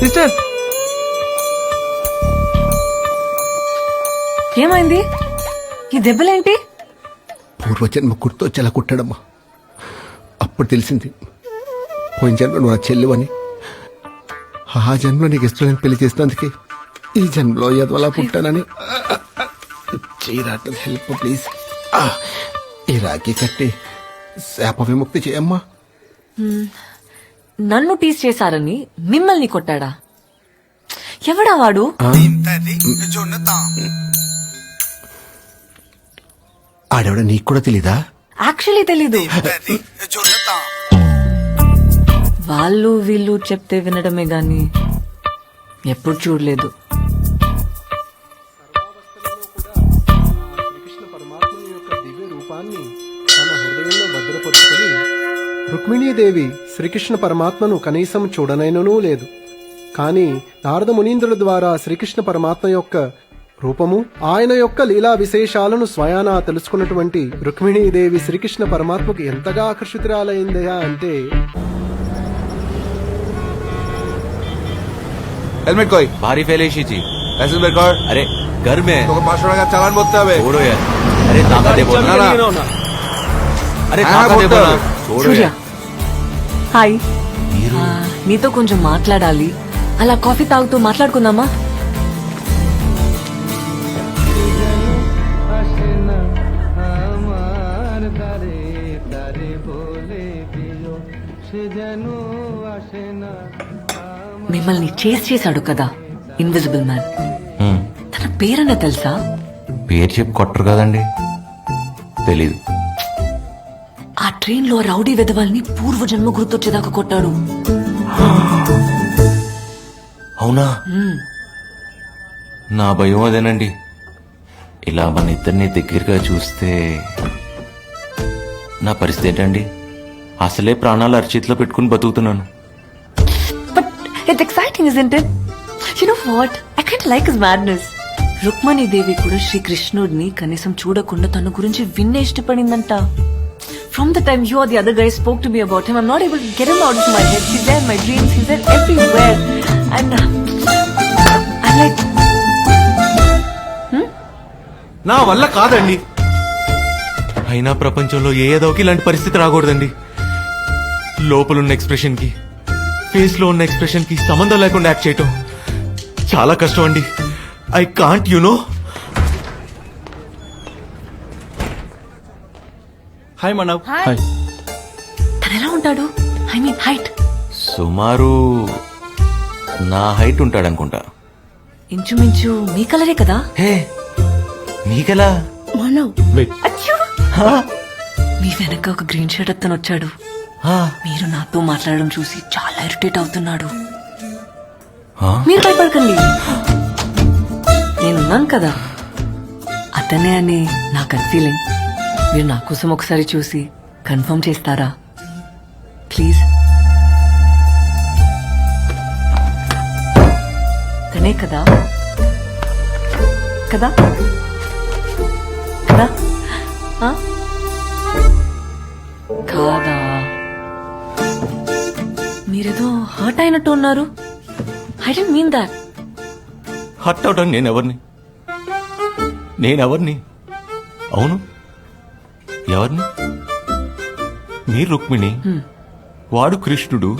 Sister. ఏమైంది? ఈ దెబ్బలేంటి? పూర్వజన్మ గుర్తొచ్చేలా కుట్టాడమ్మా. అప్పుడు తెలిసింది. పోయిన జన్మ నువ్వు నా చెల్లువని. ఆ జన్మలో నీకు ఇష్టమైన పెళ్ళి చేసినందుకే ఈ జన్మలో ఎదవలా పుట్టానని. చేయరాటం హెల్ప్ ప్లీజ్. ఈ రాఖీ కట్టి శాప విముక్తి చేయమ్మా నన్ను టీస్ చేశారని మిమ్మల్ని కొట్టాడా? ఎవడా వాడు? ఆడవిడ నీకు కూడా తెలీదా? యాక్చువల్లీ తెలీదు. వాళ్ళు వీళ్ళు చెప్తే వినడమే గాని ఎప్పుడు చూడలేదు. రుక్మిణీదేవి శ్రీకృష్ణ పరమాత్మను కనీసం చూడనైననూ లేదు కానీ నారద మునీంద్రుల ద్వారా శ్రీకృష్ణ పరమాత్మ యొక్క రూపము ఆయన యొక్క లీలా విశేషాలను స్వయానా తెలుసుకున్నటువంటి రుక్మిణీదేవి శ్రీకృష్ణ పరమాత్మకు ఎంతగా ఆకర్షితురాలైందయా అంటే हेलमेट कोई भारी फैलेशी थी लाइसेंस रिकॉर्ड अरे घर में है तो पाँच सौ का चालान बोलते हैं छोड़ो यार अरे ताका दे बोल ना, ना ना। अरे हाँ, ताका दे बोलता बोल है। छोड़ो సూర్య. హాయ్. నీతో కొంచెం మాట్లాడాలి. అలా కాఫీ తాగుతూ మాట్లాడుకుందామా? మిమ్మల్ని చేస్ చేశాడు కదా ఇన్విజిబుల్ మ్యాన్. తన పేరన్న తెలుసా? పేరు చెప్పి కొట్టరు కదండి. తెలీదు. ఆ ట్రైన్లో రౌడీ వెధవల్ని పూర్వజన్మ గుర్తొచ్చేదాకా కొట్టాడు అవునా. నా భయం అదేనండి ఇలా మన ఇద్దరిని దగ్గరగా చూస్తే నా పరిస్థితి ఏంటండి అసలే ప్రాణాలు అరచేతిలో పెట్టుకుని బతుకుతున్నాను But it's exciting, isn't it? You know what? I kind of like his madness. Rukmini దేవి కూడా శ్రీకృష్ణుడిని కనీసం చూడకుండా తన గురించి విన్నే ఇష్టపడిందంట from the time you are the other guy spoke to be about him I'm not able to get him out of my head he's there my dreams he's there everywhere and I like నా వల్ల కాదండి. అయినా ప్రపంచంలో ఏ ఏదోకి ఇలాంటి పరిస్థితి రాకూడదండి. లోపలున్న ఎక్స్ప్రెషన్కి ఫేస్లో ఉన్న ఎక్స్ప్రెషన్కి సంబంధం లేకుండా యాక్ట్ చేయటం చాలా కష్టం అండి. I can't you know hi Manav తను ఎలా ఉంటాడు? ఐ మీన్ హైట్ సుమారు నా హైట్ ఉంటాడనుకుంటా. ఇంచుమించు మీ కలరే కదా? హే మీకెలా అచ్చూ! మీ వెనక ఒక గ్రీన్ షర్ట్ అతను వచ్చాడు. ఆ, మీరు నాతో మాట్లాడడం చూసి చాలా ఇరిటేట్ అవుతున్నాడు. ఆ? మీరు భయపడకండి. నేనున్నాను కదా. అతనే అని నాకు ఫీలింగ్ మీరు నా కోసం ఒకసారి చూసి కన్ఫర్మ్ చేస్తారా? ప్లీజ్. తనే కదా? కదా? కదా? కాదా? మీరేదో హర్ట్ అయినట్టు ఉన్నారు. I didn't mean that. Hurt అవడానికి నేనెవరిని? నేనెవరిని? అవును. ఎవరిని? మీరు రుక్మిణి. వాడు కృష్ణుడు.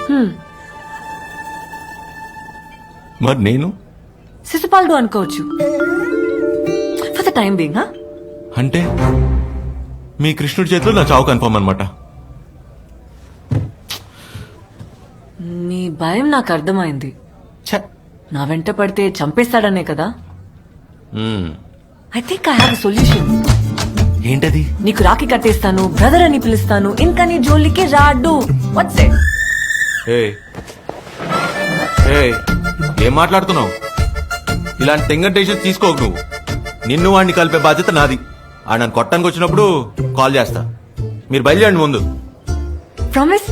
మరి నేను? శిశుపాలుడు అనుకోవచ్చు. ఫర్ ద టైం బీయింగ్ అంటే మీ కృష్ణుడి చేతిలో నా చావు కన్ఫర్మ్ అనమాట నీ భయం నాకు అర్థమైంది. నా వెంట పడితే చంపేస్తాడనే కదా. I think I have solution ఏంటది నీకు రాఖీ కట్టేస్తాను బ్రదర్ అని పిలుస్తాను ఇంకా నీ జోలికి రాడు వాట్స్ ఇట్ ఏయ్. ఏయ్, ఏం మాట్లాడుతున్నావు ఇలాంటి తెంగటేషన్ తీసుకోకు నువ్వు నిన్ను వాడిని కలిపే బాధ్యత నాది ఆ నన్ను కొట్టడానికి వచ్చినప్పుడు కాల్ చేస్తా మీరు బయలుదేరండి ముందు ప్రామిస్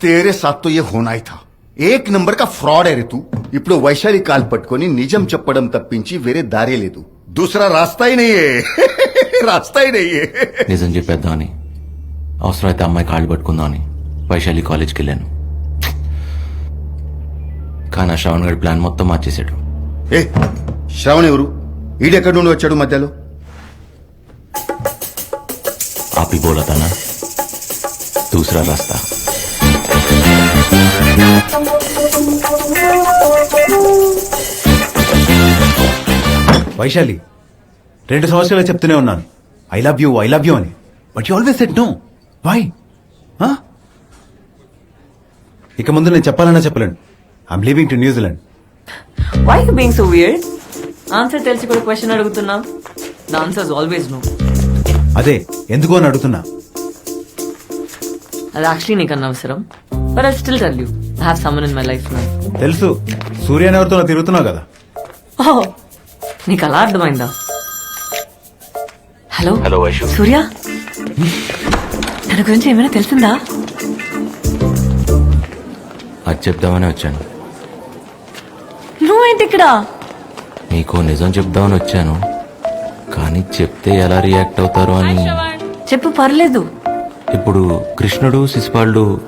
तेरे साथ तो ये होना ही था ఏక్ నంబర్ కా ఫ్రాడ్ है तू ఇప్పుడు వైశాలి కాల్ పట్టుకొని నిజం చెప్పడం తప్పించి వేరే దారే లేదు. దూసరా రాస్తాయినయ్యే. రాస్తాయినయ్యే. నిజం చెప్పేద్దా అని. అవసరమైతే అమ్మాయి కాళ్ళు పట్టుకుందా అని వైశాలి కాలేజ్కి వెళ్ళాను. కానీ ఆ శ్రావణ్ గారి ప్లాన్ మొత్తం మార్చేశాడు. ఏ శ్రావణ్ ఎవరు? ఈడెక్కడి నుండి వచ్చాడు మధ్యలో? ఆపి బోలతానా దూసరా రాస్తా. వైశాలి రెండు సంవత్సరాలు చెప్తూనే ఉన్నాను. I love you I love you అని. But you always said no why ఇక ముందు నేను చెప్పాలన్నా చెప్పలేను. I'm leaving to New Zealand why you being so weird answer తెలిసి కూడా క్వశ్చన్ అడుగుతున్నాం ద ఆన్సర్ ఆల్వేస్ నో అదే ఎందుకు అని అడుగుతున్నా? అది యాక్చువల్లీ నీకు అనవసరం but I still tell you I have someone in my life now తెలుసు. సూర్యన్ ఎవరితో తిరుగుతున్నావు కదా? ఓ నీకు అలా అర్థమైందా? హలో? హలో వైషు సూర్య? తన గురించి ఏమైనా తెలిసిందా? అది చెప్దామని వచ్చాను. నువ్వేంటి ఇక్కడ? నీకో నిజం చెప్దామని వచ్చాను. కానీ చెప్తే ఎలా రియాక్ట్ అవుతారో అని చెప్పు పర్లేదు. ఇప్పుడు కృష్ణుడు శిశుపాలుడు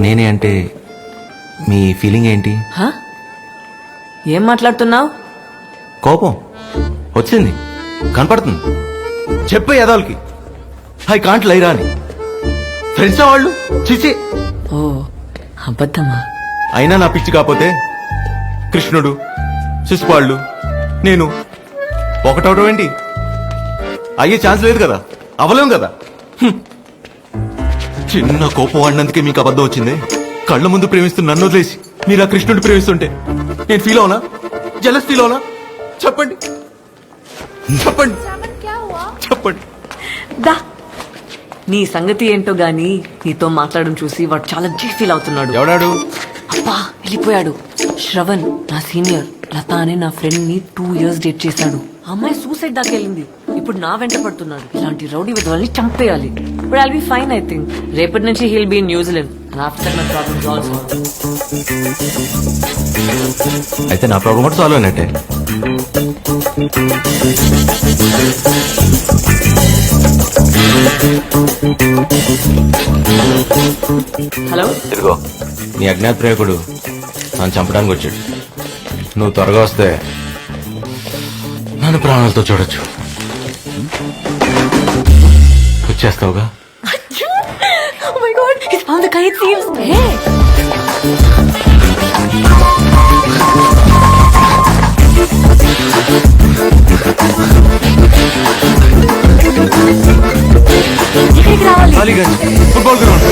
నేనే అంటే మీ ఫీలింగ్ ఏంటి? హ? ఏం మాట్లాడుతున్నావు? కోపం. వచ్చింది. కనపడుతుంది. చెప్పే యదాలకి ఐ కాంట్ లైరా అని ఫ్రెండ్స్ వాళ్ళు? చిచి. ఓ అబద్ధమా? అయినా నా పిచ్చి కాకపోతే కృష్ణుడు శిశుపాళ్ళు నేను ఒకటవడం ఏంటి? అయ్యే ఛాన్స్ లేదు కదా. అవలేం కదా. హ్మ్. చిన్న కోపం వాడినందుకే మీకు అబద్ధం వచ్చింది. కళ్ళ ముందు ప్రేమిస్తున్న నన్ను వదిలేసి మీరు ఆ కృష్ణుడు ప్రేమిస్తుంటే నేను ఫీల్ అవునా? జలస్ ఫీల్ అవునా? చెప్పండి. చెప్పండి. చెప్పండి. దా. నీ సంగతి ఏంటో గాని నీతో మాట్లాడడం చూసి వాడు చాలా జీ ఫీల్ అవుతున్నాడు. ఎవడాడు? అబ్బా వెళ్ళిపోయాడు. శ్రవణ్ నా సీనియర్ లత అనే నా ఫ్రెండ్ని టూ ఇయర్స్ డేట్ చేశాడు. అమ్మాయి సూసైడ్ దాకా వెళ్ళింది. ఇప్పుడు నా వెంట పడుతున్నాడు. ఇలాంటి రౌడీ విధవల్ని చంపేయాలి. ఇప్పుడు I'll be fine I think రేపటి నుంచి he'll be New Zealand after my problems also అయితే నా ప్రాబ్లం కూడా సాల్వ్ అయినట్టే. హలో ఇదిగో నీ అజ్ఞాత ప్రేమికుడు నన్ను చంపడానికి వచ్చాడు. నువ్వు త్వరగా వస్తే నన్ను ప్రాణాలతో చూడొచ్చు. వచ్చేస్తావుగా? Kite thieves. Hey! ఇక్కడికి రావాలి Aliganj football ground.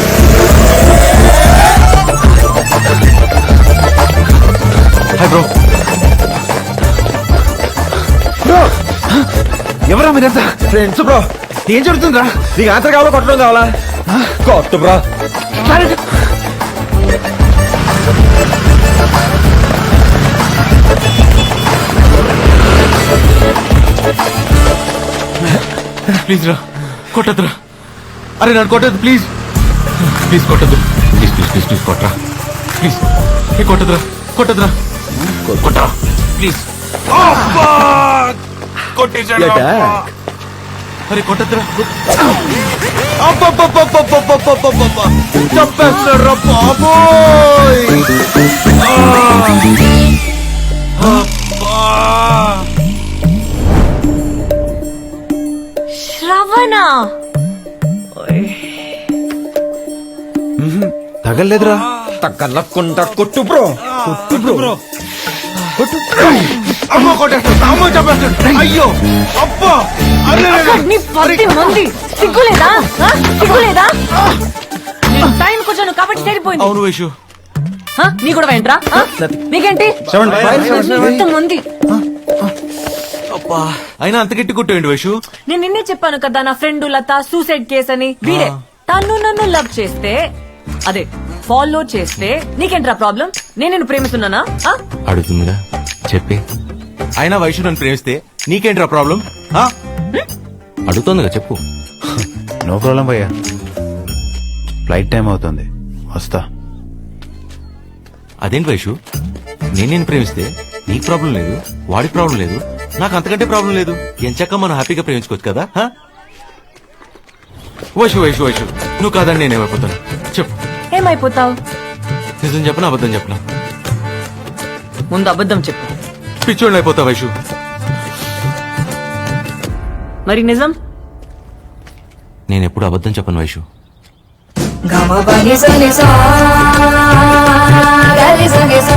Hi bro. ఎవరా మీరంతా? Friends bro. ఏం జరుగుతుందిరా? నీకు ఆన్సర్ కావాలా? కొట్టడం కావాలా? బ్రో. ప్లీజ్ రా కొట్టద్దురా. అరే నన్ను కొట్టద్దు ప్లీజ్. ప్లీజ్ కొట్టద్దు. ప్లీజ్ ప్లీజ్ ప్లీజ్ ప్లీజ్ కొట్టరా ప్లీజ్. ఏ కొట్టదురా కొట్టదురా కొట్టరా ప్లీజ్. కొట్టేశాడు అరే కొట్టద్దురా. చంపేస్తాడు రా బాబోయ్. శ్రవణ. తగలేదురా తగ్గలకుండా కొట్టు బ్రో. కొట్టు బ్రో. కొట్టు. అమ్మో కొట్టేస్తాడు అమ్మో చంపేస్తాడు. అయ్యో అబ్బా. అరే నీ పది మంది. సిగ్గులేదా? ఆ? సిగ్గులేదా? నేను టైం కొంచెం కాబట్టి సరిపోయింది అవును వైషు. ఆ? నీ కూడా వెంట్రా ఆ? నీకేంటి ఎంతమంది అబ్బా. అయినా అంత గట్టి కొట్టేయండి వైషు. నేను నిన్నే చెప్పాను కదా నా ఫ్రెండ్ లత సూసైడ్ కేస్ అని. వీడే. తను నన్ను లవ్ చేస్తే అదే ఫాలో చేస్తే నీకేంట్రా ప్రాబ్లం? నేను నిన్ను ప్రేమిస్తున్నానా? ఆ? అడుగుతుందిగా చెప్పి. అయినా వైషు నన్ను ప్రేమిస్తే నీకేంట్రా ప్రాబ్లం? ఆ? అడుగుతోందిగా చెప్పు. నో ప్రాబ్లం భయ్యా. ఫ్లైట్ టైం అవుతుంది. వస్తా. అదేంటి వైషు? నేను నేను ప్రేమిస్తే నీకు ప్రాబ్లం లేదు వాడికి ప్రాబ్లం లేదు నాకు అంతకంటే ప్రాబ్లం లేదు. ఎంచక్క మనం హ్యాపీగా ప్రేమించుకోవచ్చు కదా హా? వైషు వైషు వైషు నువ్వు కాదని నేనేమైపోతాను చెప్పు. అయిపోతావు నిజం చెప్పనా అబద్ధం చెప్పనా ముందు అబద్ధం చెప్పు పిచ్చోళ్ళు అయిపోతావు వైషు మరి నిజం నేను ఎప్పుడు అబద్ధం చెప్పను వైషు గమ బని సని సా గలి సని సా